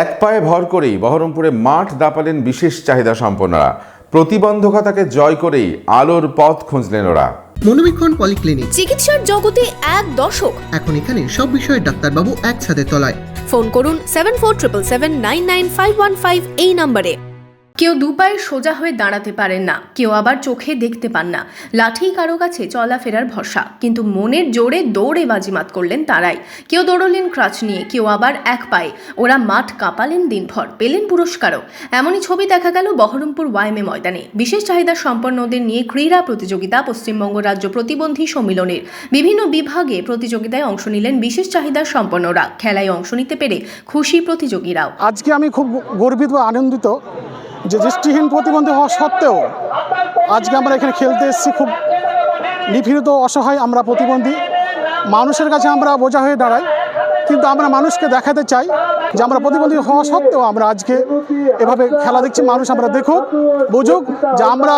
এক পায়ে ভর করেই বহরমপুরে মাঠ দাপালেন বিশেষ চাহিদা সম্পন্নরা প্রতিবন্ধকতাকে জয় করেই আলোর পথ খুঁজলেন ওরা। মনোবীক্ষণ পলিক্লিনিক। চিকিৎসার জগতে এক দশক। এখন এখানে সব বিষয়ে ডাক্তারবাবু একসাথে তলায়। ফোন করুন seven four triple seven nine nine five one five এই নম্বরে। কেউ দুপায়ে সোজা হয়ে দাঁড়াতে পারেন না, কেউ আবার চোখে দেখতে পান না। লাঠি কারও কাছে চলাফেরার ভরসা, কিন্তু মনের জোরে দৌড়ে বাজিমাত করলেন তারাই। কেউ দৌড়লেন ক্রাচ নিয়ে, কেউ আবার এক পায়ে। ওরা মাঠ কাঁপালেন দিনভর, পেলেন পুরস্কারও। এমনই ছবি দেখা গেল বহরমপুর ওয়াইমে ময়দানে। বিশেষ চাহিদা সম্পন্নদের নিয়ে ক্রীড়া প্রতিযোগিতা, পশ্চিমবঙ্গ রাজ্য প্রতিবন্ধী সম্মিলনের। বিভিন্ন বিভাগে প্রতিযোগিতায় অংশ নিলেন বিশেষ চাহিদা সম্পন্নরা। খেলায় অংশ নিতে পেরে খুশি প্রতিযোগীরাও। আজকে আমি খুব গর্বিত, আনন্দিত যে দৃষ্টিহীন প্রতিবন্ধী হওয়া সত্ত্বেও আজকে আমরা এখানে খেলতে এসেছি, খুব নিপীড়িত অসহায় আমরা প্রতিবন্ধী। মানুষের কাছে আমরা বোঝা হয়ে দাঁড়াই, কিন্তু আমরা মানুষকে দেখাতে চাই যে আমরা প্রতিবন্ধী হওয়া সত্ত্বেও আমরা আজকে এভাবে খেলা দেখছি, মানুষ আমরা দেখুক, বুঝুক যে আমরা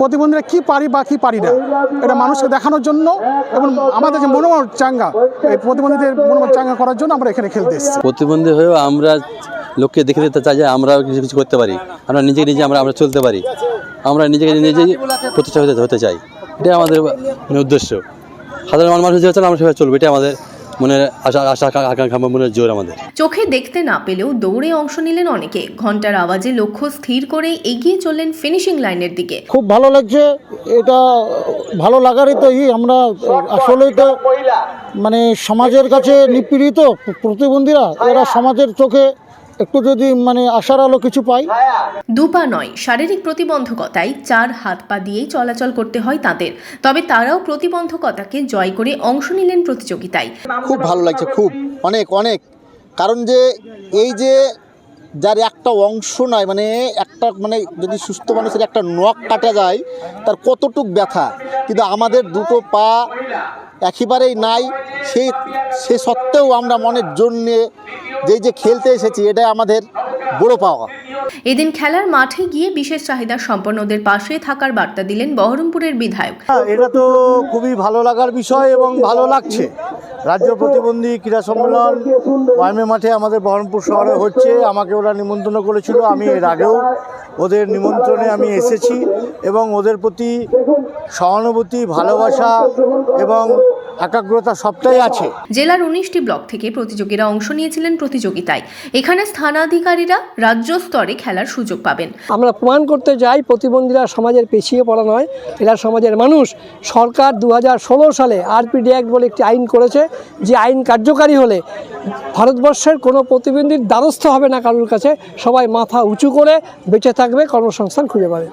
প্রতিবন্ধীরা কি পারি বা কি পারি না। এটা মানুষকে দেখানোর জন্য এবং আমাদের যে মনোবল চাঙ্গা, এই প্রতিবন্ধীদের মনোবল চাঙ্গা করার জন্য আমরা এখানে খেলতে এসেছি। প্রতিবন্ধী হয়েও আমরা লোককে দেখে দিতে চাই যে আমরাও কিছু কিছু করতে পারি। আমরা নিজে নিজে আমরা আমরা চলতে পারি। আমরা নিজেকে নিজেই প্রতিষ্ঠা হতে হতে চাই। এটাই আমাদের মানে উদ্দেশ্য। সাধারণ মানুষ যে আমরা সেভাবে চলবো। এটাই আমাদের মনের আশা আশা আকাঙ্ক্ষা মনের জোর আমাদের। চোখে দেখতে না পেলেও দৌড়ে অংশ নিলেন অনেকে। ঘণ্টার আওয়াজে লক্ষ্য স্থির করে এগিয়ে চললেন ফিনিশিং লাইনের দিকে। খুব ভালো লাগছে। এটা ভালো লাগারই তো ই আমরা আসলেই তো মানে সমাজের কাছে নিপীড়িত প্রতিবন্ধীরা। এরা সমাজের চোখে একটু যদি মানে আশার আলো কিছু পাই। দুপা নয় শারীরিক প্রতিবন্ধকতায় চার হাত পা দিয়েই চলাচল করতে হয় তাদের। তবে তারাও প্রতিবন্ধকতাকে জয় করে অংশ নিলেন প্রতিযোগিতায়। খুব ভালো লাগছে খুব। অনেক অনেক। কারণ যে এই যে যার একটা অংশ নয় মানে একটা মানে যদি সুস্থ মানুষের একটা নখ কাটা যায় তার কতটুক ব্যথা? কিন্তু আমাদের দুটো পা একেবারেই নাই। সেই সে সত্ত্বেও আমরা মনের জন্যে যেই যে খেলতে এসেছি এটাই আমাদের বড় পাওয়া। এদিন খেলার মাঠে গিয়ে বিশেষ চাহিদা সম্পন্নদের পাশে থাকার বার্তা দিলেন বহরমপুরের বিধায়ক। হ্যাঁ, এটা তো খুবই ভালো লাগার বিষয় এবং ভালো লাগছে। রাজ্য প্রতিবন্ধী ক্রীড়া সম্মেলন ওয়াইমে মাঠে আমাদের বহরমপুর শহরে হচ্ছে আমাকে ওরা নিমন্ত্রণ করেছিল আমি এর আগেও ওদের নিমন্ত্রণে আমি এসেছি এবং ওদের প্রতি সহানুভূতি ভালোবাসা এবং একাগ্রতা সবটাই আছে। জেলার উনিশটি ব্লক থেকে প্রতিযোগীরা অংশ নিয়েছিলেন প্রতিযোগিতায়। এখানে স্থানাধিকারীরা রাজ্য স্তরে খেলার সুযোগ পাবেন। আমরা প্রমাণ করতে যাই প্রতিবন্ধীরা সমাজের পেছিয়ে পড়া নয় এরা সমাজের মানুষ। সরকার দু হাজার ষোলো সালে আরপিডি অ্যাক্ট বলে একটি আইন করেছে যে আইন কার্যকারী হলে ভারতবর্ষের কোনো প্রতিবন্ধীর দ্বারস্থ হবে না কারোর কাছে। সবাই মাথা উঁচু করে বেঁচে থাকবে কর্মসংস্থান খুঁজে পাবে।